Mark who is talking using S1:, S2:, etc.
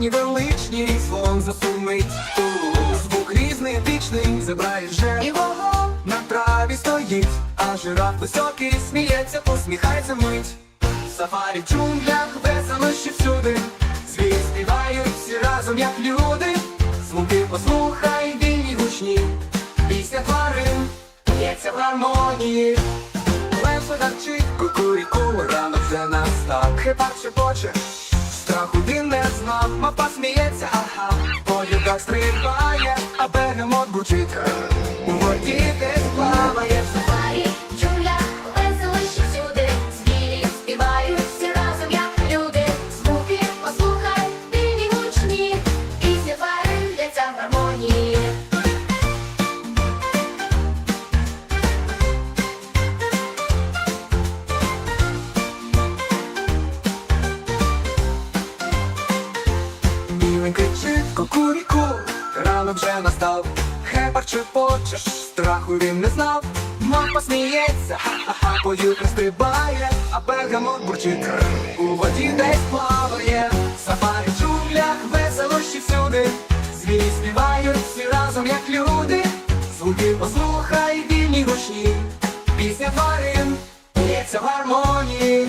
S1: Савані величній, слон засумить Ту звук різний, вічний, забирає вже
S2: Його
S1: на траві стоїть, а жираф високий сміється, посміхається мить. Сафарі в джунглях, весело ще всюди. Звірі співають всі разом, як люди. Звуки послухай, вільні гучні. Пісня тварин б'ється в гармонії. Лев гарчить, кукуріку, ранок вже настав. Хепак шепоче, страху він не знав. Мапа сміється, ага, по югах стрибає, а бегемот бурчить. Мілий кричить кукуріку, ранок вже настав. Хепар чепочеш, страху він не знав. Мапа сміється, ха-ха-ха, стрибає, а бергамот бурчить. У воді десь плаває, сафарі в джунглях, весело ще всюди. Звірі співають всі разом, як люди. Звуки послухай, вільні гучні. Пісня тварин, лється в гармонії.